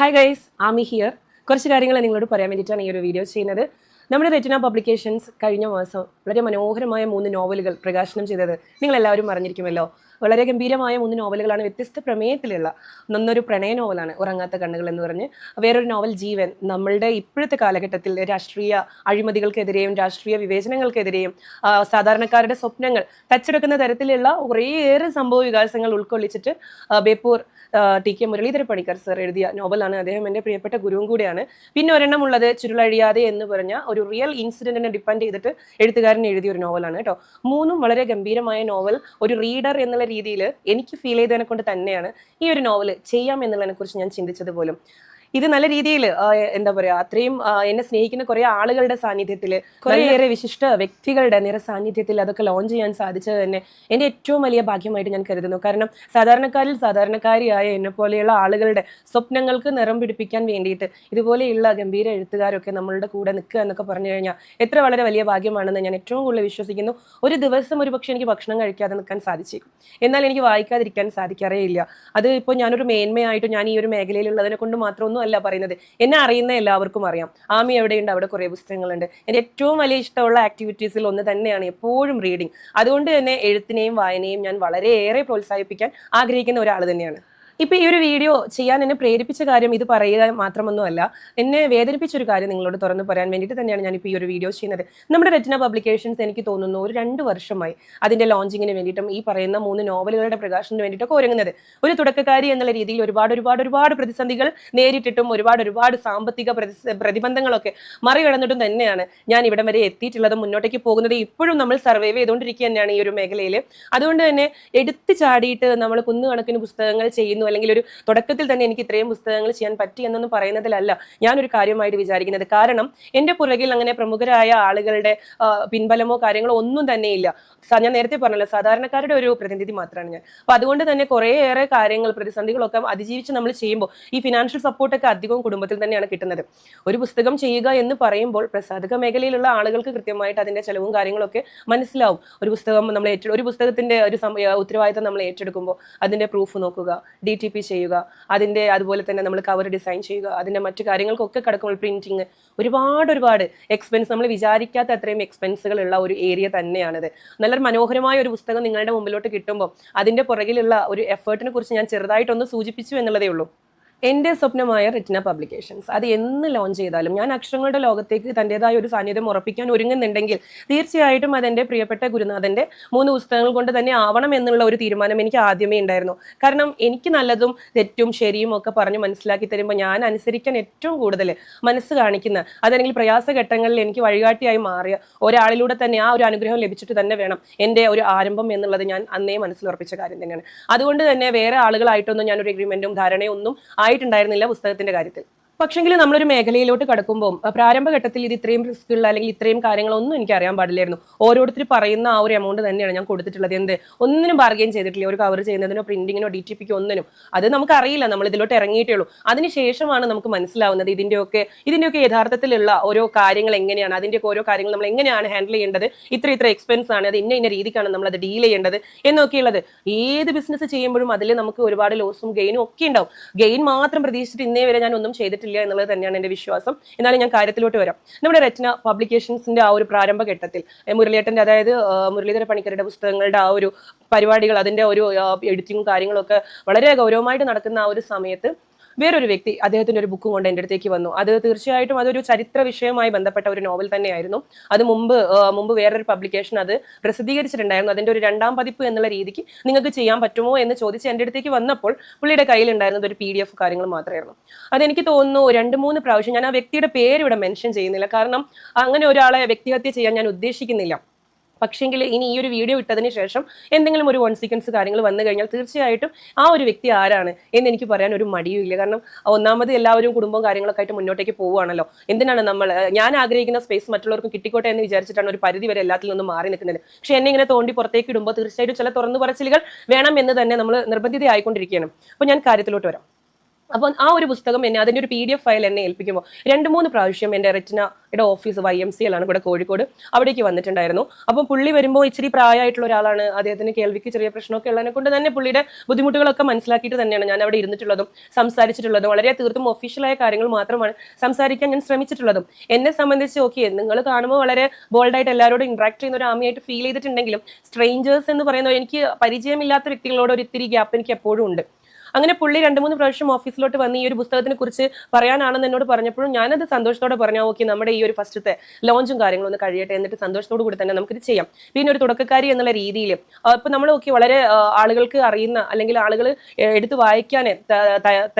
Hi guys Ami here കുറച്ച് കാര്യങ്ങൾ നിങ്ങളോട് പറയാൻ വേണ്ടിയിട്ടാണ് ഈ ഒരു വീഡിയോ ചെയ്യുന്നത്. നമ്മുടെ റെറ്റിന പബ്ലിക്കേഷൻസ് കഴിഞ്ഞ മാസം വളരെ മനോഹരമായ മൂന്ന് നോവലുകൾ പ്രകാശനം ചെയ്തത് നിങ്ങൾ എല്ലാവരും അറിഞ്ഞിരിക്കുമല്ലോ. വളരെ ഗംഭീരമായ മൂന്ന് നോവലുകളാണ് വ്യത്യസ്ത പ്രമേയത്തിലുള്ള നന്നൊരു പ്രണയ നോവലാണ് ഉറങ്ങാത്ത കണ്ണുകൾ എന്ന് പറഞ്ഞ്. വേറൊരു നോവൽ ജീവൻ നമ്മളുടെ ഇപ്പോഴത്തെ കാലഘട്ടത്തിൽ രാഷ്ട്രീയ അഴിമതികൾക്കെതിരെയും രാഷ്ട്രീയ വിവേചനങ്ങൾക്കെതിരെയും സാധാരണക്കാരുടെ സ്വപ്നങ്ങൾ തച്ചെടുക്കുന്ന തരത്തിലുള്ള കുറേയേറെ സംഭവ വികാസങ്ങൾ ഉൾക്കൊള്ളിച്ചിട്ട് Beypore T. K. Muralidhara Panicker sir എഴുതിയ നോവലാണ് അദ്ദേഹം എന്റെ പ്രിയപ്പെട്ട ഗുരുവും കൂടിയാണ്. പിന്നെ ഒരെണ്ണം ഉള്ളത് ചുരുളഴിയാതെ എന്ന് പറഞ്ഞ ഒരു റിയൽ ഇൻസിഡന്റിനെ ഡിപ്പെൻഡ് ചെയ്തിട്ട് എഴുത്തുകാരൻ എഴുതിയ ഒരു നോവലാണ് കേട്ടോ. മൂന്നും വളരെ ഗംഭീരമായ നോവൽ ഒരു റീഡർ എന്നുള്ള രീതിയിൽ എനിക്ക് ഫീൽ ചെയ്തതിനെ കൊണ്ട് തന്നെയാണ് ഈ ഒരു നോവൽ ചെയ്യാം എന്നുള്ളതിനെ കുറിച്ച് ഞാൻ ചിന്തിച്ചത് പോലും. ഇത് നല്ല രീതിയിൽ എന്താ പറയാ അത്രയും എന്നെ സ്നേഹിക്കുന്ന കുറെ ആളുകളുടെ സാന്നിധ്യത്തിൽ കുറേയേറെ വിശിഷ്ട വ്യക്തികളുടെ നിറ സാന്നിധ്യത്തിൽ അതൊക്കെ ലോഞ്ച് ചെയ്യാൻ സാധിച്ചത് തന്നെ എന്റെ ഏറ്റവും വലിയ ഭാഗ്യമായിട്ട് ഞാൻ കരുതുന്നു. കാരണം സാധാരണക്കാരിൽ സാധാരണക്കാരിയായ എന്നെ പോലെയുള്ള ആളുകളുടെ സ്വപ്നങ്ങൾക്ക് നിറം പിടിപ്പിക്കാൻ വേണ്ടിയിട്ട് ഇതുപോലെയുള്ള ഗംഭീര എഴുത്തുകാരൊക്കെ നമ്മളുടെ കൂടെ നിൽക്കുക എന്നൊക്കെ പറഞ്ഞു കഴിഞ്ഞാൽ എത്ര വളരെ വലിയ ഭാഗ്യമാണെന്ന് ഞാൻ ഏറ്റവും കൂടുതൽ വിശ്വസിക്കുന്നു. ഒരു ദിവസം ഒരു പക്ഷേ എനിക്ക് ഭക്ഷണം കഴിക്കാതെ നിൽക്കാൻ സാധിച്ചേക്കും. എന്നാൽ എനിക്ക് വായിക്കാതിരിക്കാൻ സാധിക്കാറേ ഇല്ല. അത് ഇപ്പോൾ ഞാനൊരു മേന്മയായിട്ട് ഞാൻ ഈ ഒരു മേഖലയിലുള്ളതിനെ കൊണ്ട് മാത്രമൊന്നും അല്ല പറയുന്നത്. എന്നെ അറിയുന്ന എല്ലാവർക്കും അറിയാം. ആമി എവിടെയുണ്ട്? അവിടെ കുറേ പുസ്തകങ്ങളുണ്ട്. എന്റെ ഏറ്റവും വലിയ ഇഷ്ടമുള്ള ആക്ടിവിറ്റീസിൽ ഒന്ന് തന്നെയാണ് എപ്പോഴും റീഡിങ് അതുകൊണ്ട് തന്നെ എഴുത്തിനെയും വായനയും ഞാൻ വളരെയേറെ പ്രോത്സാഹിപ്പിക്കാൻ ആഗ്രഹിക്കുന്ന ഒരാൾ തന്നെയാണ്. ഇപ്പൊ ഈ ഒരു വീഡിയോ ചെയ്യാൻ എന്നെ പ്രേരിപ്പിച്ച കാര്യം ഇത് പറയുക മാത്രമൊന്നുമല്ല എന്നെ വേദനിപ്പിച്ച ഒരു കാര്യം നിങ്ങളോട് തുറന്നു പറയാൻ വേണ്ടിയിട്ട് തന്നെയാണ് ഞാൻ ഇപ്പോൾ ഈ ഒരു വീഡിയോ ചെയ്യുന്നത്. നമ്മുടെ രചന പബ്ലിക്കേഷൻസ് എനിക്ക് തോന്നുന്നു ഒരു രണ്ട് വർഷമായി അതിന്റെ ലോഞ്ചിങ്ങിന് വേണ്ടിയിട്ടും ഈ പറയുന്ന മൂന്ന് നോവലുകളുടെ പ്രകാശനത്തിന് വേണ്ടിയിട്ടൊക്കെ ഒരുങ്ങുന്നത്. ഒരു തുടക്കക്കാരി എന്നുള്ള രീതിയിൽ ഒരുപാട് ഒരുപാട് ഒരുപാട് പ്രതിസന്ധികൾ നേരിട്ടിട്ടും ഒരുപാട് ഒരുപാട് സാമ്പത്തിക പ്രതിബന്ധങ്ങളൊക്കെ മറികടന്നിട്ടും തന്നെയാണ് ഞാൻ ഇവിടം വരെ എത്തിയിട്ടുള്ളത് മുന്നോട്ടേക്ക് പോകുന്നത്. ഇപ്പോഴും നമ്മൾ സർവൈവ് ചെയ്തുകൊണ്ടിരിക്കുക തന്നെയാണ് ഈ ഒരു മേഖലയിൽ അതുകൊണ്ട് തന്നെ എടുത്തു ചാടിയിട്ട് നമ്മൾ കുന്നുകണക്കിന് പുസ്തകങ്ങൾ ചെയ്യുന്നു അല്ലെങ്കിൽ ഒരു തുടക്കത്തിൽ തന്നെ എനിക്ക് ഇത്രയും പുസ്തകങ്ങൾ ചെയ്യാൻ പറ്റി എന്നൊന്നും പറയുന്നതിലല്ല ഞാനൊരു കാര്യമായിട്ട് വിചാരിക്കുന്നത്. കാരണം എന്റെ പുറകിൽ അങ്ങനെ പ്രമുഖരായ ആളുകളുടെ പിൻബലമോ കാര്യങ്ങളോ ഒന്നും തന്നെ ഇല്ല. ഞാൻ നേരത്തെ പറഞ്ഞല്ലോ സാധാരണക്കാരുടെ ഒരു പ്രതിനിധി മാത്രമാണ് ഞാൻ. അപ്പൊ അതുകൊണ്ട് തന്നെ കുറേയേറെ കാര്യങ്ങൾ പ്രതിസന്ധികളൊക്കെ അതിജീവിച്ച് നമ്മൾ ചെയ്യുമ്പോൾ ഈ ഫിനാൻഷ്യൽ സപ്പോർട്ടൊക്കെ അധികവും കുടുംബത്തിൽ തന്നെയാണ് കിട്ടുന്നത്. ഒരു പുസ്തകം ചെയ്യുക എന്ന് പറയുമ്പോൾ പ്രസാധക മേഖലയിലുള്ള ആളുകൾക്ക് കൃത്യമായിട്ട് അതിന്റെ ചെലവും കാര്യങ്ങളൊക്കെ മനസ്സിലാവും. ഒരു പുസ്തകം നമ്മൾ ഏറ്റെടു ഒരു പുസ്തകത്തിന്റെ ഒരു ഉത്തരവാദിത്തം നമ്മൾ ഏറ്റെടുക്കുമ്പോൾ അതിന്റെ പ്രൂഫ് നോക്കുക ഡി ടി പി ചെയ്യുക അതിന്റെ അതുപോലെ തന്നെ നമ്മൾ കവർ ഡിസൈൻ ചെയ്യുക അതിന്റെ മറ്റു കാര്യങ്ങൾക്കൊക്കെ കിടക്കുമ്പോൾ പ്രിന്റിങ് ഒരുപാട് ഒരുപാട് എക്സ്പെൻസ് നമ്മൾ വിചാരിക്കാത്ത അത്രയും എക്സ്പെൻസുകളുള്ള ഒരു ഏരിയ തന്നെയാണിത്. നല്ലൊരു മനോഹരമായ ഒരു പുസ്തകം നിങ്ങളുടെ മുമ്പിലോട്ട് കിട്ടുമ്പോൾ അതിന്റെ പുറകിലുള്ള ഒരു എഫേർട്ടിനെ കുറിച്ച് ഞാൻ ചെറുതായിട്ടൊന്ന് സൂചിപ്പിച്ചു എന്നുള്ളതേ ഉള്ളൂ. എന്റെ സ്വപ്നമായ റിറ്റിന പബ്ലിക്കേഷൻസ് അത് എന്ന് ലോഞ്ച് ചെയ്താലും ഞാൻ അക്ഷരങ്ങളുടെ ലോകത്തേക്ക് തന്റെതായ ഒരു സാന്നിധ്യം ഉറപ്പിക്കാൻ ഒരുങ്ങുന്നുണ്ടെങ്കിൽ തീർച്ചയായിട്ടും അതെന്റെ പ്രിയപ്പെട്ട ഗുരുനാഥന്റെ മൂന്ന് പുസ്തകങ്ങൾ കൊണ്ട് തന്നെ ആവണം എന്നുള്ള ഒരു തീരുമാനം എനിക്ക് ആദ്യമേ ഉണ്ടായിരുന്നു. കാരണം എനിക്ക് നല്ലതും തെറ്റും ശരിയും ഒക്കെ പറഞ്ഞ് മനസ്സിലാക്കി തരുമ്പോൾ ഞാൻ അനുസരിക്കാൻ ഏറ്റവും കൂടുതൽ മനസ്സ് കാണിക്കുന്ന അതല്ലെങ്കിൽ പ്രയാസഘട്ടങ്ങളിൽ എനിക്ക് വഴികാട്ടിയായി മാറിയ ഒരാളിലൂടെ തന്നെ ആ ഒരു അനുഗ്രഹം ലഭിച്ചിട്ട് തന്നെ വേണം എന്റെ ഒരു ആരംഭം എന്നുള്ളത് ഞാൻ അന്നേ മനസ്സിലുറപ്പിച്ച കാര്യം തന്നെയാണ്. അതുകൊണ്ട് തന്നെ വേറെ ആളുകളായിട്ടൊന്നും ഞാനൊരു എഗ്രിമെന്റും ധാരണയൊന്നും ആയിട്ടുണ്ടായിരുന്നില്ല പുസ്തകത്തിന്റെ കാര്യത്തിൽ. പക്ഷെങ്കിൽ നമ്മളൊരു മേഖലയിലോട്ട് കടക്കുമ്പോൾ പ്രാരംഭഘട്ടത്തിൽ ഇത് ഇത്രയും റിസ്ക് അല്ലെങ്കിൽ ഇത്രയും കാര്യങ്ങളൊന്നും എനിക്ക് അറിയാൻ പാടില്ലായിരുന്നു. ഓരോരുത്തർ പറയുന്ന ആ ഒരു എമൗണ്ട് തന്നെയാണ് ഞാൻ കൊടുത്തിട്ടുള്ളത്. എന്ത്? ഒന്നിനും ബാർഗെയിൻ ചെയ്തിട്ടില്ല. ഒരു കവർ ചെയ്യുന്നതിനോ പ്രിന്റിങ്ങിനോ ഡി ടി പിക്കോ ഒന്നിനും. അത് നമുക്ക് അറിയില്ല നമ്മൾ ഇതിലോട്ട് ഇറങ്ങിയിട്ടേ ഉള്ളൂ. അതിനുശേഷമാണ് നമുക്ക് മനസ്സിലാവുന്നത് ഇതിന്റെയൊക്കെ ഇതിന്റെയൊക്കെ യഥാർത്ഥത്തിലുള്ള ഓരോ കാര്യങ്ങൾ എങ്ങനെയാണ് അതിന്റെയൊക്കെ ഓരോ കാര്യങ്ങൾ നമ്മൾ എങ്ങനെയാണ് ഹാൻഡിൽ ചെയ്യേണ്ടത് ഇത്ര ഇത്ര എക്സ്പെൻസ് ആണ് അത് ഇന്ന ഇന്ന രീതിക്കാണ് നമ്മൾ അത് ഡീൽ ചെയ്യേണ്ടത് എന്നൊക്കെയുള്ളത് ഏത് ബിസിനസ് ചെയ്യുമ്പോഴും അതിൽ നമുക്ക് ഒരുപാട് ലോസും ഗെയിനും ഒക്കെ ഉണ്ടാവും. ഗെയിൻ മാത്രം പ്രതീക്ഷിച്ചിട്ട് ഇന്നേ വരെ ഞാൻ ഒന്നും ചെയ്തിട്ടില്ല. എന്നുള്ളത് തന്നെയാണ് എന്റെ വിശ്വാസം. എന്നാലും ഞാൻ കാര്യത്തിലോട്ട് വരാം. നമ്മുടെ രചന പബ്ലിക്കേഷൻസിന്റെ ആ ഒരു പ്രാരംഭ ഘട്ടത്തിൽ മുരളിയേട്ടന്റെ അതായത് മുരളീധര പണിക്കരുടെ പുസ്തകങ്ങളുടെ ആ ഒരു പരിപാടികൾ അതിന്റെ ഒരു എഡിറ്റിങ്ങും കാര്യങ്ങളൊക്കെ വളരെ ഗൗരവമായിട്ട് നടക്കുന്ന ആ ഒരു സമയത്ത് വേറൊരു വ്യക്തി അദ്ദേഹത്തിന്റെ ഒരു ബുക്ക് കൊണ്ട് എന്റെ അടുത്തേക്ക് വന്നു. അത് തീർച്ചയായിട്ടും അതൊരു ചരിത്ര വിഷയവുമായി ബന്ധപ്പെട്ട ഒരു നോവൽ തന്നെയായിരുന്നു. അത് മുമ്പ് മുമ്പ് വേറൊരു പബ്ലിക്കേഷൻ അത് പ്രസിദ്ധീകരിച്ചിട്ടുണ്ടായിരുന്നു. അതിന്റെ ഒരു രണ്ടാം പതിപ്പ് എന്നുള്ള രീതിക്ക് നിങ്ങൾക്ക് ചെയ്യാൻ പറ്റുമോ എന്ന് ചോദിച്ച് എന്റെ അടുത്തേക്ക് വന്നപ്പോൾ പുള്ളിയുടെ കയ്യിലുണ്ടായിരുന്നത് ഒരു പി ഡി എഫ് കാര്യങ്ങൾ മാത്രമായിരുന്നു. അതെനിക്ക് തോന്നുന്നു രണ്ട് മൂന്ന് പ്രാവശ്യം ഞാൻ ആ വ്യക്തിയുടെ പേര് ഇവിടെ മെൻഷൻ ചെയ്യുന്നില്ല. കാരണം അങ്ങനെ ഒരാളെ വ്യക്തിഹത്യ ചെയ്യാൻ ഞാൻ ഉദ്ദേശിക്കുന്നില്ല. പക്ഷെങ്കിൽ ഇനി ഈ ഒരു വീഡിയോ ഇട്ടതിന് ശേഷം എന്തെങ്കിലും ഒരു വൺ സീക്വൻസ് കാര്യങ്ങൾ വന്നു കഴിഞ്ഞാൽ തീർച്ചയായിട്ടും ആ ഒരു വ്യക്തി ആരാണ് എന്ന് എനിക്ക് പറയാൻ ഒരു മടിയും ഇല്ല. കാരണം ഒന്നാമത് എല്ലാവരും കുടുംബവും കാര്യങ്ങളൊക്കെ ആയിട്ട് മുന്നോട്ടേക്ക് പോവുകയാണല്ലോ. എന്തിനാണ് നമ്മൾ ഞാൻ ആഗ്രഹിക്കുന്ന സ്പേസ് മറ്റുള്ളവർക്ക് കിട്ടിക്കോട്ടെ എന്ന് വിചാരിച്ചിട്ടാണ് ഒരു പരിധി വരെ എല്ലാത്തിൽ നിന്നും മാറി നിൽക്കുന്നത്. പക്ഷെ എന്നെ ഇങ്ങനെ തോണ്ടി പുറത്തേക്ക് ഇടുമ്പോൾ തീർച്ചയായിട്ടും ചില തുറന്നു പറച്ചിലുകൾ വേണം എന്ന് തന്നെ നമ്മൾ നിർബന്ധിതയായിക്കൊണ്ടിരിക്കുകയാണ്. അപ്പോൾ ഞാൻ കാര്യത്തിലോട്ട് വരാം. അപ്പം ആ ഒരു പുസ്തകം എന്നെ അതിന്റെ ഒരു പി ഡി എഫ് ഫയൽ എന്നെ ഏൽപ്പിക്കുമ്പോൾ രണ്ട് മൂന്ന് പ്രാവശ്യം എന്റെ റെറ്റിനയുടെ ഓഫീസ് വൈ എം സി എല്ലാണ് ഇവിടെ കോഴിക്കോട് അവിടേക്ക് വന്നിട്ടുണ്ടായിരുന്നു. അപ്പം പുള്ളി വരുമ്പോൾ ഇച്ചിരി പ്രായമായിട്ടുള്ള ഒരാളാണ്. അദ്ദേഹത്തിന് കേൾവിക്ക് ചെറിയ പ്രശ്നമൊക്കെ ഉള്ളതിനെ കൊണ്ട് തന്നെ പുള്ളിയുടെ ബുദ്ധിമുട്ടുകളൊക്കെ മനസ്സിലാക്കിയിട്ട് തന്നെയാണ് ഞാൻ അവിടെ ഇരുന്നിട്ടുള്ളതും സംസാരിച്ചിട്ടുള്ളതും. വളരെ തീർത്തും ഒഫീഷ്യലായ കാര്യങ്ങൾ മാത്രമാണ് സംസാരിക്കാൻ ഞാൻ ശ്രമിച്ചിട്ടുള്ളതും. എന്നെ സംബന്ധിച്ച് ഓക്കെ നിങ്ങൾ കാണുമ്പോൾ വളരെ ബോൾഡായിട്ട് എല്ലാവരോടും ഇന്ററാക്ട് ചെയ്യുന്ന ഒരു ആമയായിട്ട് ഫീൽ ചെയ്തിട്ടുണ്ടെങ്കിലും സ്ട്രേഞ്ചേഴ്സ് എന്ന് പറയുന്നത് എനിക്ക് പരിചയമില്ലാത്ത വ്യക്തികളോട് ഒരു ഇത്തിരി ഗ്യാപ്പ് എനിക്ക് എപ്പോഴും ഉണ്ട്. അങ്ങനെ പുള്ളി രണ്ട് മൂന്ന് പ്രാവശ്യം ഓഫീസിലോട്ട് വന്ന് ഈ ഒരു പുസ്തകത്തിനെ കുറിച്ച് പറയാനാണെന്ന് എന്നോട് പറഞ്ഞപ്പോഴും ഞാനത് സന്തോഷത്തോടെ പറഞ്ഞു ഓക്കെ നമ്മുടെ ഈ ഒരു ഫസ്റ്റത്തെ ലോഞ്ചും കാര്യങ്ങളും ഒന്ന് കഴിയട്ടെ എന്നിട്ട് സന്തോഷത്തോടു കൂടി തന്നെ നമുക്കിത് ചെയ്യാം. പിന്നെ ഒരു തുടക്കക്കാരി എന്നുള്ള രീതിയിൽ ഇപ്പം നമ്മൾ ഓക്കെ വളരെ ആളുകൾക്ക് അറിയുന്ന അല്ലെങ്കിൽ ആളുകൾ എടുത്ത് വായിക്കാൻ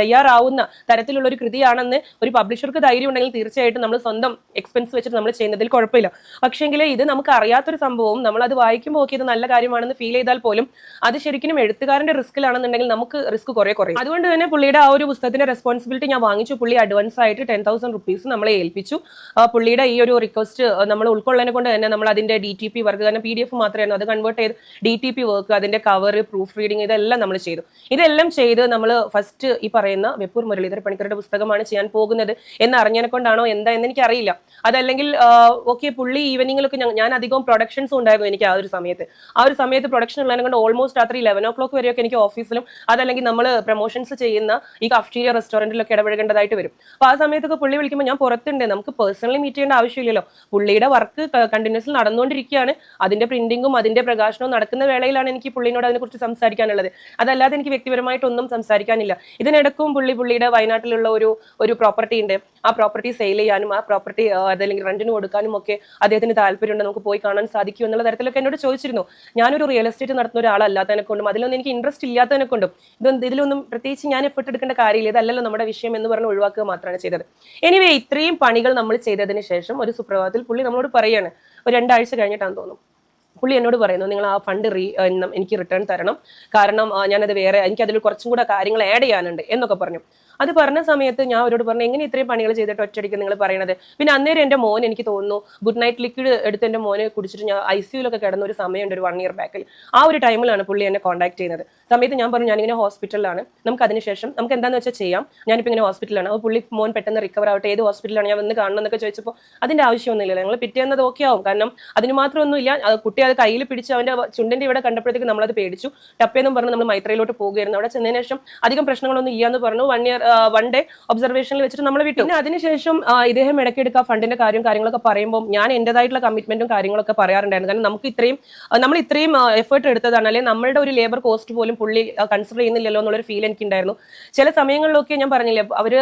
തയ്യാറാവുന്ന തരത്തിലുള്ള ഒരു കൃതിയാണെന്ന് ഒരു പബ്ലിഷർക്ക് ധൈര്യം ഉണ്ടെങ്കിൽ തീർച്ചയായിട്ടും നമ്മൾ സ്വന്തം എക്സ്പെൻസ് വെച്ചിട്ട് നമ്മൾ ചെയ്യുന്നതിൽ കുഴപ്പമില്ല. പക്ഷേങ്കിൽ ഇത് നമുക്ക് അറിയാത്തൊരു സംഭവം നമ്മൾ അത് വായിക്കുമ്പോൾ ഓക്കെ ഇത് നല്ല കാര്യമാണെന്ന് ഫീൽ ചെയ്താൽ പോലും അത് ശരിക്കും എഴുത്തുകാരന്റെ റിസ്ക്കിലാണെന്നുണ്ടെങ്കിൽ നമുക്ക് റിസ്ക് കുറെ കുറയും അതുകൊണ്ട് തന്നെ പുള്ളിയുടെ ആ ഒരു പുസ്തകത്തിന്റെ റെസ്പോൺസിബിലിറ്റി ഞാൻ വാങ്ങിച്ചു. പുള്ളി അഡ്വാൻസ് ആയിട്ട് ടെൻ തൗസൻഡ് റുപ്പീസ് നമ്മളെ ഏൽപ്പിച്ചു. പുള്ളിയുടെ ഈ ഒരു റിക്വസ്റ്റ് നമ്മൾ ഉൾക്കൊള്ളതിനെ കൊണ്ട് തന്നെ നമ്മൾ അതിന്റെ ഡി ടി പി വർക്ക് കാരണം പി ഡി എഫ് മാത്രമായിരുന്നു. അത് കൺവേർട്ട് ചെയ്ത് ഡി ടി പി വർക്ക് അതിന്റെ കവർ പ്രൂഫ് റീഡിങ് ഇതെല്ലാം നമ്മൾ ചെയ്തു. ഇതെല്ലാം ചെയ്ത് നമ്മൾ ഫസ്റ്റ് ഈ പറയുന്ന വെപ്പൂർ മുരളീധര പണിക്കരുടെ പുസ്തകമാണ് ചെയ്യാൻ പോകുന്നത് എന്ന് അറിഞ്ഞതിനെ കൊണ്ടാണോ എന്താ എന്ന് എനിക്ക് അറിയില്ല അതല്ലെങ്കിൽ ഓക്കെ പുള്ളി ഈവനിങ്ങിലൊക്കെ ഞാൻ അധികം പ്രൊഡക്ഷൻസ് ഉണ്ടായിരുന്നു എനിക്ക് ആ ഒരു സമയത്ത്. ആ ഒരു സമയത്ത് പ്രൊഡക്ഷൻ ഉള്ളതിനെ കൊണ്ട് ഓൾമോസ്റ്റ് രാത്രി ലെവൻ ഓ ക്ലോക്ക് വരെയൊക്കെ എനിക്ക് ഓഫീസിലും അതല്ലെങ്കിൽ നമ്മൾ പ്രൊമോഷൻസ് ചെയ്യുന്ന ഈ കഫ്റ്റീരിയ റെസ്റ്റോറന്റിലൊക്കെ ഇടപഴകേണ്ടതായിട്ട് വരും. അപ്പോൾ ആ സമയത്തൊക്കെ പുള്ളി വിളിക്കുമ്പോൾ ഞാൻ പുറത്തുണ്ട്. നമുക്ക് പേഴ്സണലി മീറ്റ് ചെയ്യേണ്ട ആവശ്യമില്ലല്ലോ. പുള്ളിയുടെ വർക്ക് കണ്ടിന്യൂസിൽ നടന്നുകൊണ്ടിരിക്കുകയാണ്. അതിന്റെ പ്രിന്റിങ്ങും അതിന്റെ പ്രകാശനവും നടക്കുന്ന വേളയിലാണ് എനിക്ക് പുള്ളിനോട് അതിനെക്കുറിച്ച് സംസാരിക്കാനുള്ളത്. അതല്ലാതെ എനിക്ക് വ്യക്തിപരമായിട്ടൊന്നും സംസാരിക്കാനില്ല. ഇതിനിടക്കും പുള്ളി പുള്ളിയുടെ വയനാട്ടിലുള്ള ഒരു ഒരു പ്രോപ്പർട്ടി ഉണ്ട്. ആ പ്രോപ്പർട്ടി സെയിൽ ചെയ്യാനും ആ പ്രോപ്പർട്ടി അതല്ലെങ്കിൽ റെന്റിന് കൊടുക്കാനും ഒക്കെ അദ്ദേഹത്തിന് താല്പര്യമുണ്ട്. നമുക്ക് പോയി കാണാൻ സാധിക്കും എന്നുള്ള തരത്തിലൊക്കെ എന്നോട് ചോദിച്ചിരുന്നു. ഞാനൊരു റിയൽ എസ്റ്റേറ്റ് നടത്തുന്ന ഒരാളല്ലാത്തതിനെ കൊണ്ടും അതിലൊന്നും എനിക്ക് ഇൻട്രസ്റ്റ് ഇല്ലാത്തതിനെ കൊണ്ടും. ഇതൊന്നും ഇതിലൊന്നും പ്രത്യേകിച്ച് ഞാൻ എഫർട്ട് എടുക്കേണ്ട കാര്യമില്ല. ഇതല്ലല്ലോ നമ്മുടെ വിഷയം എന്ന് പറഞ്ഞ് ഒഴിവാക്കുക മാത്രമാണ് ചെയ്തത്. എനിവേ ഇത്രയും പണികൾ നമ്മൾ ചെയ്തതിന് ശേഷം ഒരു സുപ്രഭാതത്തിൽ പുള്ളി നമ്മളോട് പറയാണ്. ഒരു രണ്ടാഴ്ച കഴിഞ്ഞിട്ടാന്ന് തോന്നുന്നു. പുള്ളി എന്നോട് പറയുന്നു നിങ്ങൾ ആ ഫണ്ട് റീ എനിക്ക് റിട്ടേൺ തരണം. കാരണം ഞാനത് വേറെ എനിക്ക് അതിൽ കുറച്ചും കൂടെ കാര്യങ്ങൾ ആഡ് ചെയ്യാനുണ്ട് എന്നൊക്കെ പറഞ്ഞു. അത് പറഞ്ഞ സമയത്ത് ഞാൻ അവരോട് പറഞ്ഞു എങ്ങനെ ഇത്രയും പണികൾ ചെയ്തിട്ട് ഒറ്റയടിക്ക് നിങ്ങൾ പറയണത്? പിന്നെ അന്നേരം എന്റെ മോൻ എനിക്ക് തോന്നുന്നു ഗുഡ് നൈറ്റ് ലിക്വിഡ് എടുത്ത് എന്റെ മോനെ കുടിച്ചിട്ട് ഞാൻ ഐ സിയുലൊക്കെ കിടന്ന ഒരു സമയമുണ്ട് ഒരു വൺ ഇയർ ബാക്കിൽ ആ ഒരു ടൈമിലാണ് പുള്ളി എന്നെ കോൺടാക്ട് ചെയ്യുന്നത്. സമയത്ത് ഞാൻ പറഞ്ഞു ഞാനിങ്ങനെ ഹോസ്പിറ്റലിലാണ് നമുക്ക് അതിനുശേഷം നമുക്ക് എന്താണെന്ന് വെച്ചാൽ ചെയ്യാം. ഞാനിപ്പോൾ ഇങ്ങനെ ഹോസ്പിറ്റലാണ് അപ്പോൾ പുള്ളി മോൻ പെട്ടെന്ന് റിക്കവർ ആവട്ടെ ഏത് ഹോസ്പിറ്റലാണ് ഞാൻ വന്ന് കാണണം എന്നൊക്കെ ചോദിച്ചപ്പോൾ അതിന്റെ ആവശ്യമൊന്നുമില്ലല്ലോ. ഞങ്ങൾ പിറ്റേന്നത് ഓക്കെ ആവും. കാരണം അതിന് മാത്രമൊന്നുമില്ല കുട്ടി അത് കയ്യിൽ പിടിച്ച് അവന്റെ ചുണ്ടിന്റെ ഇവിടെ കണ്ടപ്പോഴത്തേക്ക് നമ്മളത് പേടിച്ചു. ടപ്പേന്നും പറഞ്ഞ് നമ്മൾ മൈത്രയിലോട്ട് പോകുകയായിരുന്നു അവിടെ ചെന്നതിന് ശേഷം അധികം പ്രശ്നങ്ങളൊന്നും ഇല്ല പറഞ്ഞു. വൺ ഇയർ വൺ ഡേ ഒബ്സർവേഷനിൽ വെച്ചിട്ട് നമ്മൾ വിട്ടു. പിന്നെ അതിനുശേഷം ഇദ്ദേഹം ഇടയ്ക്കെടുക്ക ഫണ്ടിന്റെ കാര്യം കാര്യങ്ങളൊക്കെ പറയുമ്പോൾ ഞാൻ എന്റെതായിട്ടുള്ള കമ്മിറ്റ്മെന്റും കാര്യങ്ങളൊക്കെ പറയാറുണ്ടായിരുന്നു. കാരണം നമുക്ക് ഇത്രയും നമ്മൾ ഇത്രയും എഫേർട്ട് എടുത്തതാണ്. അല്ലെങ്കിൽ നമ്മളുടെ ഒരു ലേബർ കോസ്റ്റ് പോലും പുള്ളി കൺസിഡർ ചെയ്യുന്നില്ലല്ലോ എന്നുള്ളൊരു ഫീൽ എനിക്കുണ്ടായിരുന്നു. ചില സമയങ്ങളിലൊക്കെ ഞാൻ പറഞ്ഞില്ലേ അവർ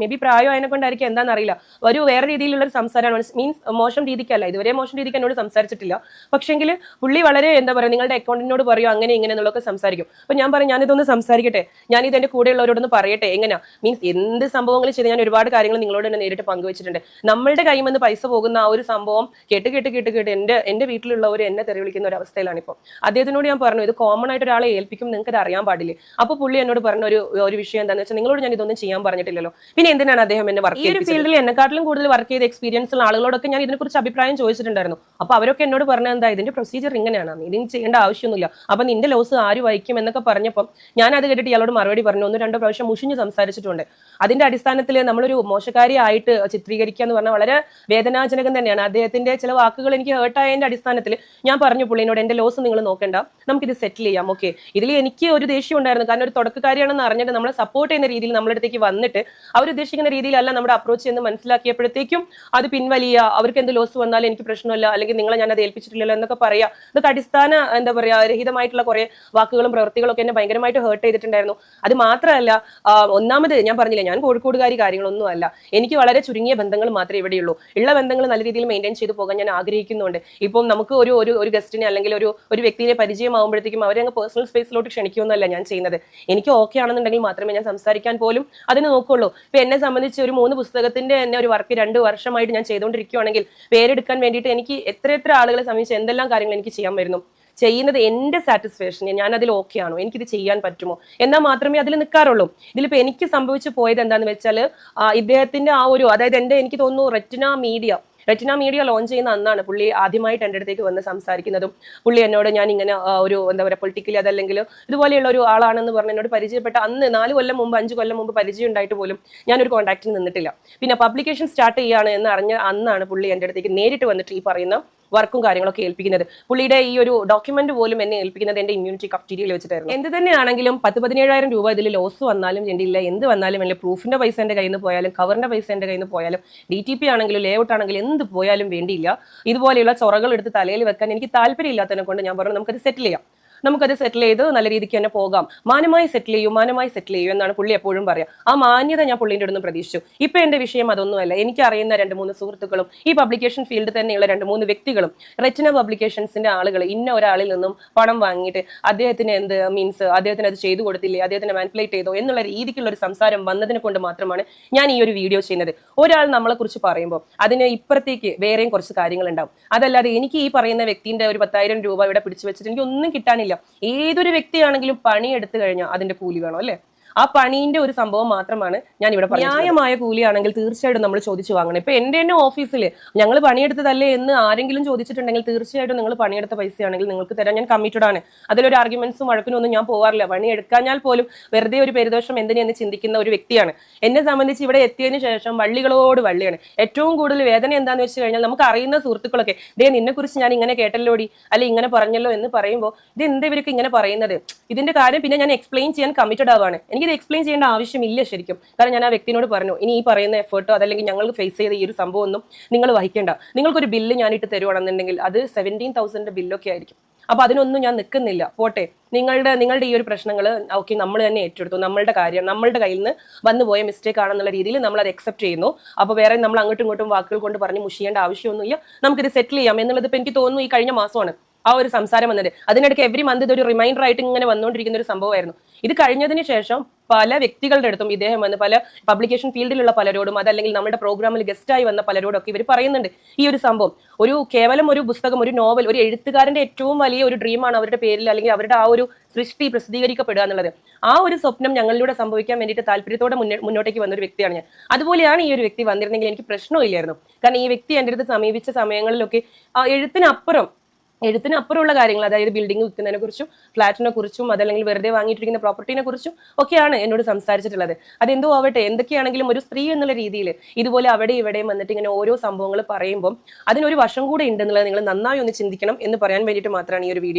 മേ ബി പ്രായം അതിനെ കൊണ്ടായിരിക്കും എന്താണെന്ന് അറിയില്ല ഒരു വേറെ രീതിയിലുള്ള ഒരു സംസാരമാണ് മീൻസ് മോശം രീതിക്കല്ല. ഇതുവരെ മോശം രീതിക്ക് എന്നോട് സംസാരിച്ചിട്ടില്ല. പക്ഷേങ്കിൽ പുള്ളി വളരെ എന്താ പറയുക നിങ്ങളുടെ അക്കൗണ്ടിനോട് പറയോ അങ്ങനെ ഇങ്ങനെ എന്നുള്ളതൊക്കെ സംസാരിക്കും. അപ്പൊ ഞാൻ പറയും ഞാനിതൊന്ന് സംസാരിക്കട്ടെ. ഞാനിത് എന്റെ കൂടെയുള്ളവരോടൊന്ന് പറയട്ടെ. എങ്ങനെയാ മീൻസ് എന്ത് സംഭവങ്ങൾ ചെയ്ത് ഞാൻ ഒരുപാട് കാര്യങ്ങൾ നിങ്ങളോട് തന്നെ നേരിട്ട് പങ്കുവച്ചിട്ടുണ്ട്. നമ്മളുടെ കയ്യിൽ നിന്ന് പൈസ പോകുന്ന ആ ഒരു സംഭവം കേട്ട് കേട്ട് കേട്ട് കേട്ട് എന്റെ എന്റെ വീട്ടിലുള്ളവർ എന്നെ തെറി വിളിക്കുന്ന ഒരു അവസ്ഥയിലാണ് ഇപ്പോൾ അദ്ദേഹത്തിനോട് ഞാൻ പറഞ്ഞു ഇത് കോമൺ ആയിട്ട് ഒരാളെ ഏൽപ്പിക്കും നിങ്ങൾക്ക് അറിയാൻ പാടില്ലേ? അപ്പൊ പുള്ളി എന്നോട് പറഞ്ഞ ഒരു ഒരു വിഷയം എന്താണെന്ന് വെച്ചാൽ നിങ്ങളോട് ഞാൻ ഇതൊന്നും ചെയ്യാൻ പറഞ്ഞിട്ടില്ലല്ലോ. പിന്നെ എന്തിനാണ് അദ്ദേഹം എന്നെ വർക്ക് ഈ ഒരു ഫീൽഡിൽ എന്നെക്കാട്ടിലും കൂടുതൽ വർക്ക് ചെയ്ത എക്സ്പീരിയൻസ് ഉള്ള ആളുകളോടൊക്കെ ഞാൻ ഇതിനെക്കുറിച്ച് അഭിപ്രായം ചോദിച്ചിട്ടുണ്ടായിരുന്നു. അപ്പൊ അവരൊക്കെ എന്നോട് പറഞ്ഞത് എന്താ ഇതിന്റെ പ്രൊസീജിയർ ഇങ്ങനെയാണ്. ഇതിന് ചെയ്യേണ്ട ആവശ്യമൊന്നുമില്ല. അപ്പൊ നിന്റെ ലോസ് ആര് വഹിക്കും? എന്നൊക്കെ പറഞ്ഞപ്പോൾ ഞാൻ അത് കേട്ടിട്ട് ഇയാളോട് മറുപടി പറഞ്ഞു. ഒന്ന് രണ്ടോ പ്രാവശ്യം മുഷിഞ്ഞ് സംസാരിച്ചിട്ടുണ്ട്. അതിന്റെ അടിസ്ഥാനത്തിൽ നമ്മളൊരു മോശക്കാരിയായിട്ട് ചിത്രീകരിക്കുക എന്ന് പറഞ്ഞാൽ വളരെ വേദനാജനകം തന്നെയാണ്. അദ്ദേഹത്തിന്റെ ചില വാക്കുകൾ എനിക്ക് ഹേർട്ടായതിന്റെ അടിസ്ഥാനത്തിൽ ഞാൻ പറഞ്ഞു പുള്ളിനോട് എന്റെ ലോസ് നിങ്ങൾ നോക്കണ്ട. നമുക്കിത് സെറ്റിൽ ചെയ്യാം. ഓക്കെ ഇതിൽ എനിക്ക് ഒരു ദേഷ്യം ഉണ്ടായിരുന്നു. കാരണം ഒരു തുടക്കക്കാരിയാണെന്ന് അറിഞ്ഞിട്ട് നമ്മളെ സപ്പോർട്ട് ചെയ്യുന്ന രീതിയിൽ നമ്മുടെ അടുത്തേക്ക് വന്നിട്ട് അവർ ഉദ്ദേശിക്കുന്ന രീതിയിലല്ല നമ്മുടെ അപ്രോച്ച് എന്ന് മനസ്സിലാക്കിയപ്പോഴത്തേക്കും അത് പിൻവലിയ. അവർക്ക് എന്ത് ലോസ് വന്നാലും എനിക്ക് പ്രശ്നമില്ല. അല്ലെങ്കിൽ നിങ്ങളെ ഞാൻ അത് ഏൽപ്പിച്ചിട്ടില്ലല്ലോ എന്നൊക്കെ പറയാ. ഇതൊക്കെ അടിസ്ഥാന എന്താ പറയാ രഹിതമായിട്ടുള്ള കുറെ വാക്കുകളും പ്രവൃത്തികളും ഒക്കെ എന്നെ ഭയങ്കരമായിട്ട് ഹേർട്ട് ചെയ്തിട്ടുണ്ടായിരുന്നു. അത് മാത്രമല്ല ആ, ഒന്നാമത് ഞാൻ പറഞ്ഞില്ല ഞാൻ കോഴിക്കോടുകാരി കാര്യങ്ങളൊന്നും അല്ല. എനിക്ക് വളരെ ചുരുങ്ങിയ ബന്ധങ്ങൾ മാത്രമേ ഇവിടെയുള്ളൂ. ഉള്ള ബന്ധങ്ങൾ നല്ല രീതിയിൽ മെയിന്റെയിൻ ചെയ്തു പോകാൻ ഞാൻ ആഗ്രഹിക്കുന്നുണ്ട്. ഇപ്പം നമുക്ക് ഒരു ഒരു ഒരു ഗസ്റ്റിനെ അല്ലെങ്കിൽ ഒരു ഒരു വ്യക്തിയെ പരിചയമാകുമ്പോഴത്തേക്കും അവരെ അങ്ങ് പേഴ്സണൽ സ്പേസിലോട്ട് ക്ഷണിക്കുമെന്നല്ല ഞാൻ ചെയ്യുന്നത്. എനിക്ക് ഓക്കെ ആണെന്നുണ്ടെങ്കിൽ മാത്രമേ ഞാൻ സംസാരിക്കാൻ പോലും അതിന് നോക്കുള്ളൂ. ഇപ്പൊ എന്നെ സംബന്ധിച്ച് ഒരു മൂന്ന് പുസ്തകത്തിന്റെ തന്നെ ഒരു വർക്ക് രണ്ട് വർഷമായിട്ട് ഞാൻ ചെയ്തുകൊണ്ടിരിക്കുകയാണെങ്കിൽ പേരെടുക്കാൻ വേണ്ടിയിട്ട് എനിക്ക് എത്ര എത്ര ആളുകളെ സമീപിച്ച് എന്തെല്ലാം കാര്യങ്ങൾ എനിക്ക് ചെയ്യാൻ വരുന്നു. ചെയ്യുന്നത് എന്റെ സാറ്റിസ്ഫാക്ഷൻ ഞാൻ അതിൽ ഓക്കെ ആണോ? എനിക്കിത് ചെയ്യാൻ പറ്റുമോ? എന്നാൽ മാത്രമേ അതിൽ നിൽക്കാറുള്ളൂ. ഇതിലിപ്പോൾ എനിക്ക് സംഭവിച്ചു പോയത് എന്താന്ന് വെച്ചാൽ ഇദ്ദേഹത്തിന്റെ ആ ഒരു അതായത് എന്റെ എനിക്ക് തോന്നുന്നു retina media retina media launch ചെയ്യുന്ന അന്നാണ് പുള്ളി ആദ്യമായിട്ട് എന്റെ അടുത്തേക്ക് വന്ന് സംസാരിക്കുന്നതും. പുള്ളി എന്നോട് ഞാൻ ഇങ്ങനെ ഒരു എന്താ പറയുക പൊളിറ്റിക്കലി അതല്ലെങ്കിൽ ഇതുപോലെയുള്ള ഒരു ആളാണെന്ന് പറഞ്ഞ് എന്നോട് പരിചയപ്പെട്ട അന്ന് നാല് കൊല്ലം മുമ്പ് അഞ്ച് കൊല്ലം മുമ്പ് പരിചയം ഉണ്ടായിട്ട് പോലും ഞാനൊരു കോൺടാക്റ്റിൽ നിന്നിട്ടില്ല. പിന്നെ പബ്ലിക്കേഷൻ സ്റ്റാർട്ട് ചെയ്യുകയാണ് എന്ന് അറിഞ്ഞ അന്നാണ് പുള്ളി എന്റെ അടുത്തേക്ക് നേരിട്ട് വന്നിട്ട് ഈ പറയുന്ന വർക്കും കാര്യങ്ങളൊക്കെ ഏൽപ്പിക്കുന്നത്. പുള്ളിയുടെ ഈ ഒരു ഡോക്യുമെന്റ് പോലും എന്നെ ഏൽപ്പിക്കുന്നത് എന്റെ ഇമ്മ്യൂണിറ്റി കഫ്റ്റീരിയയിൽ വെച്ചിട്ടായിരുന്നു. എന്ത് തന്നെയാണെങ്കിലും പത്ത് പതിനേഴായിരം രൂപ ഇതിൽ ലോസ് വന്നാലും വേണ്ടിയില്ല എന്ത് വന്നാലും എന്റെ പ്രൂഫിന്റെ പൈസ എന്റെ കയ്യിൽ നിന്ന് പോയാലും കവറിന്റെ പൈസ എന്റെ കയ്യിൽ നിന്ന് പോയാലും ഡി ടി പി ആണെങ്കിലും ലേഔട്ട് ആണെങ്കിലും എന്ത് പോയാലും വേണ്ടിയില്ല. ഇതുപോലെയുള്ള ചൊറകൾ എടുത്ത് തലയിൽ വെക്കാൻ എനിക്ക് താല്പര്യമില്ലാത്തതിനെ കൊണ്ട് ഞാൻ പറഞ്ഞു നമുക്കത് സെറ്റിൽ ചെയ്യാം. നമുക്കത് സെറ്റിൽ ചെയ്ത് നല്ല രീതിക്ക് തന്നെ പോകാം. മാനമായി സെറ്റിൽ ചെയ്യൂ മാനമായി സെറ്റിൽ ചെയ്യൂ എന്നാണ് പുള്ളി എപ്പോഴും പറയാം. ആ മാന്യത ഞാൻ പുള്ളിന്റെ അടുത്ത് പ്രതീക്ഷിച്ചു. ഇപ്പൊ എന്റെ വിഷയം അതൊന്നുമല്ല. എനിക്ക് അറിയുന്ന രണ്ട് മൂന്ന് സുഹൃത്തുക്കളും ഈ പബ്ലിക്കേഷൻ ഫീൽഡിൽ തന്നെയുള്ള രണ്ട് മൂന്ന് വ്യക്തികളും റെറ്റിന പബ്ലിക്കേഷൻസിന്റെ ആളുകൾ ഇന്ന ഒരാളിൽ നിന്നും പണം വാങ്ങിയിട്ട് അദ്ദേഹത്തിന് എന്ത് മീൻസ് അദ്ദേഹത്തിന് അത് ചെയ്തു കൊടുത്തില്ലേ അദ്ദേഹത്തിന് മാനിപ്പുലേറ്റ് ചെയ്തോ എന്നുള്ള രീതിക്കുള്ള ഒരു സംസാരം വന്നതിനെ കൊണ്ട് മാത്രമാണ് ഞാൻ ഈ ഒരു വീഡിയോ ചെയ്യുന്നത്. ഒരാൾ നമ്മളെ കുറിച്ച് പറയുമ്പോൾ അതിന് ഇപ്പുറത്തേക്ക് വേറെയും കുറച്ച് കാര്യങ്ങൾ ഉണ്ടാവും അതല്ലാതെ എനിക്ക് ഈ പറയുന്ന വ്യക്തിന്റെ ഒരു പത്തായിരം രൂപ ഇവിടെ പിടിച്ചു വെച്ചിട്ട് എനിക്ക് ഒന്നും കിട്ടാനില്ല. ഏതൊരു വ്യക്തിയാണെങ്കിലും പണിയെടുത്തു കഴിഞ്ഞാൽ അതിന്റെ കൂലി വേണം അല്ലേ? ആ പണീന്റെ ഒരു സംഭവം മാത്രമാണ് ഞാൻ ഇവിടെ. ന്യായമായ കൂലിയാണെങ്കിൽ തീർച്ചയായിട്ടും നമ്മൾ ചോദിച്ചു വാങ്ങണം. ഇപ്പൊ എന്റെ തന്നെ ഓഫീസിൽ ഞങ്ങൾ പണിയെടുത്തതല്ലേ എന്ന് ആരെങ്കിലും ചോദിച്ചിട്ടുണ്ടെങ്കിൽ തീർച്ചയായിട്ടും നിങ്ങൾ പണിയെടുത്ത പൈസയാണെങ്കിൽ നിങ്ങൾക്ക് തരാൻ ഞാൻ കമ്മിറ്റഡ് ആണ്. അതിലൊരു ആർഗ്യുമെന്റ്സും വഴക്കിനും ഒന്നും ഞാൻ പോവാറില്ല. പണി എടുക്കാഞ്ഞാൽ പോലും വെറുതെ ഒരു പരിദോഷം എന്തിനെന്ന് ചിന്തിക്കുന്ന ഒരു വ്യക്തിയാണ്. എന്നെ സംബന്ധിച്ച് ഇവിടെ എത്തിയതിനു ശേഷം വള്ളികളോട് വള്ളിയാണ്. ഏറ്റവും കൂടുതൽ വേദന എന്താണെന്ന് വെച്ച് കഴിഞ്ഞാൽ നമുക്ക് അറിയുന്ന സുഹൃത്തുക്കളൊക്കെ ദേ നിന്നെ കുറിച്ച് ഞാൻ ഇങ്ങനെ കേട്ടല്ലോടി? അല്ലെ ഇങ്ങനെ പറഞ്ഞല്ലോ? എന്ന് പറയുമ്പോൾ ഇത് എന്താ ഇവർക്ക് ഇങ്ങനെ പറയുന്നത്? ഇതിന്റെ കാര്യം പിന്നെ ഞാൻ എക്സ്പ്ലെയിൻ ചെയ്യാൻ കമ്മിറ്റഡ് ആവാണ്. എനിക്കിത് എക്സ്പ്ലെയിൻ ചെയ്യേണ്ട ആവശ്യമില്ല ശരിക്കും. കാരണം ഞാൻ ആ വ്യക്തിനോട് പറഞ്ഞു ഇനി ഈ പറയുന്ന എഫേർട്ടോ അതല്ലെങ്കിൽ ഞങ്ങൾ ഫേസ് ചെയ്ത ഈ ഒരു സംഭവം ഒന്നും നിങ്ങൾ വഹിക്കേണ്ട. നിങ്ങൾക്കൊരു ബില്ല് ഞാനിട്ട് തരുവാണെന്നുണ്ടെങ്കിൽ അത് സെവന്റീൻ തൗസൻഡ് ബില്ലൊക്കെ ആയിരിക്കും. അപ്പോൾ അതിനൊന്നും ഞാൻ നിൽക്കുന്നില്ല. പോട്ടെ. നിങ്ങളുടെ നിങ്ങളുടെ ഈ ഒരു പ്രശ്നങ്ങൾ ഓക്കെ നമ്മൾ തന്നെ ഏറ്റെടുത്തു. നമ്മളുടെ കാര്യം നമ്മളുടെ കയ്യിൽ നിന്ന് വന്നു പോയ മിസ്റ്റേക്ക് ആണെന്നുള്ള രീതിയിൽ നമ്മൾ അത് അക്സെപ്റ്റ് ചെയ്യുന്നു. അപ്പോൾ വേറെ നമ്മൾ അങ്ങോട്ടും ഇങ്ങോട്ടും വാക്കുകൾ കൊണ്ട് പറഞ്ഞ് മുഷിയേണ്ട ആവശ്യമൊന്നുമില്ല. നമുക്കിത് സെറ്റിൽ ചെയ്യാം എന്നുള്ളത് ഇപ്പോൾ എനിക്ക് തോന്നുന്നു ഈ കഴിഞ്ഞ മാസമാണ്. ആ ഒരു സംസാരം വന്നത്. അതിനിടയ്ക്ക് എവറി മന്ത് ഇതൊരു റിമൈൻഡർ ആയിട്ട് ഇങ്ങനെ വന്നുകൊണ്ടിരിക്കുന്ന ഒരു സംഭവമായിരുന്നു. ഇത് കഴിഞ്ഞതിന് ശേഷം പല വ്യക്തികളുടെ അടുത്തും ഇദ്ദേഹം വന്ന് പല പബ്ലിക്കേഷൻ ഫീൽഡിലുള്ള പലരോടും അതല്ലെങ്കിൽ നമ്മുടെ പ്രോഗ്രാമിൽ ഗസ്റ്റായി വന്ന പലരോടും ഒക്കെ ഇവർ പറയുന്നുണ്ട് ഈ ഒരു സംഭവം. ഒരു കേവലം ഒരു പുസ്തകം ഒരു നോവൽ ഒരു എഴുത്തുകാരന്റെ ഏറ്റവും വലിയ ഒരു ഡ്രീമാണ് അവരുടെ പേരിൽ അല്ലെങ്കിൽ അവരുടെ ആ ഒരു സൃഷ്ടി പ്രസിദ്ധീകരിക്കപ്പെടുക എന്നുള്ളത്. ആ ഒരു സ്വപ്നം ഞങ്ങളിലൂടെ സംഭവിക്കാൻ വേണ്ടിയിട്ട് താല്പര്യത്തോടെ മുന്നോട്ടേക്ക് വന്ന ഒരു വ്യക്തിയാണ് ഞാൻ. അതുപോലെയാണ് ഈ ഒരു വ്യക്തി വന്നിരുന്നെങ്കിൽ എനിക്ക് പ്രശ്നമില്ലായിരുന്നു കാരണം ഈ വ്യക്തി എന്റെ അടുത്ത് സമീപിച്ച സമയങ്ങളിലൊക്കെ ആ എഴുത്തിനപ്പുറം എഴുത്തിനപ്പുറമുള്ള കാര്യങ്ങൾ അതായത് ബിൽഡിംഗ് വിൽക്കുന്നതിനെ കുറിച്ചും ഫ്ലാറ്റിനെ കുറിച്ചും അതല്ലെങ്കിൽ വെറുതെ വാങ്ങിയിട്ടിരിക്കുന്ന പ്രോപ്പർട്ടിനെ കുറിച്ചും ഒക്കെയാണ് എന്നോട് സംസാരിച്ചിട്ടുള്ളത്. അതെന്തോ ആവട്ടെ എന്തൊക്കെയാണെങ്കിലും ഒരു സ്ത്രീ എന്നുള്ള രീതിയിൽ ഇതുപോലെ അവിടെ ഇവിടെയും വന്നിട്ട് ഇങ്ങനെ ഓരോ സംഭവങ്ങൾ പറയുമ്പോൾ അതിനൊരു വശം കൂടെ ഉണ്ടെന്നുള്ളത് നിങ്ങൾ നന്നായി ഒന്ന് ചിന്തിക്കണം എന്ന് പറയാൻ വേണ്ടിയിട്ട് മാത്രമാണ് ഈ ഒരു വീഡിയോ